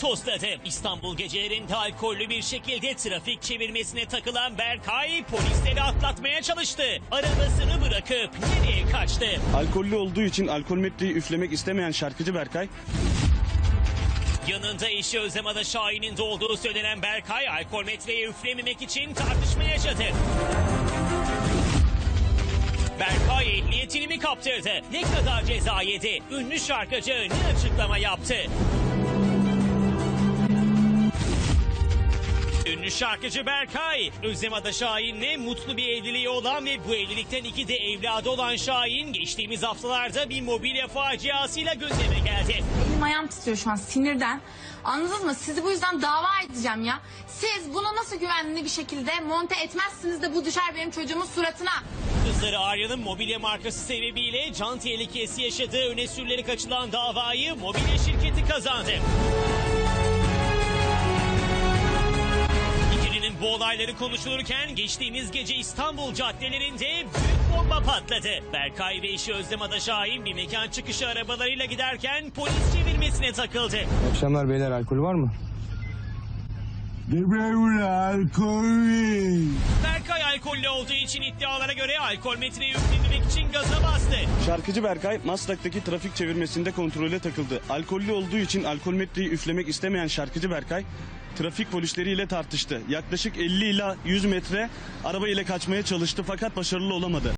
Tosladı. İstanbul gecelerinde alkollü bir şekilde trafik çevirmesine takılan Berkay polisleri atlatmaya çalıştı. Arabasını bırakıp nereye kaçtı? Alkollü olduğu için alkol metreyi üflemek istemeyen şarkıcı Berkay Yanında eşi Özlem Ada Şahin'in de olduğu söylenen Berkay alkol metreye üflememek için tartışma yaşadı. Berkay ehliyetini mi kaptırdı? Ne kadar ceza yedi? Ünlü şarkıcı ne açıklama yaptı? Ünlü şarkıcı Berkay, Özlem Ada Şahin'le mutlu bir evliliği olan ve bu evlilikten iki de evladı olan Şahin geçtiğimiz haftalarda bir mobilya faciasıyla gündeme geldi. Elim ayağım titriyor şu an sinirden. Anladınız mı? Sizi bu yüzden dava edeceğim ya. Siz bunu nasıl güvenli bir şekilde monte etmezsiniz de bu düşer benim çocuğumun suratına. Kızları Arya'nın mobilya markası sebebiyle can tehlikesi yaşadığı öne sürülerek açılan davayı mobilya şirketi kazandı. Olayları konuşulurken geçtiğimiz gece İstanbul caddelerinde büyük bomba patladı. Berkay ve eşi Özlem Ada Şahin bir mekan çıkışı arabalarıyla giderken polis çevirmesine takıldı. İyi akşamlar beyler alkol var mı? Berkay alkollü olduğu için iddialara göre alkol metreyi üflememek için gaza bastı. Şarkıcı Berkay Maslak'taki trafik çevirmesinde kontrole takıldı. Alkollü olduğu için alkol metreyi üflemek istemeyen şarkıcı Berkay trafik polisleriyle tartıştı. Yaklaşık 50 ila 100 metre araba ile kaçmaya çalıştı fakat başarılı olamadı.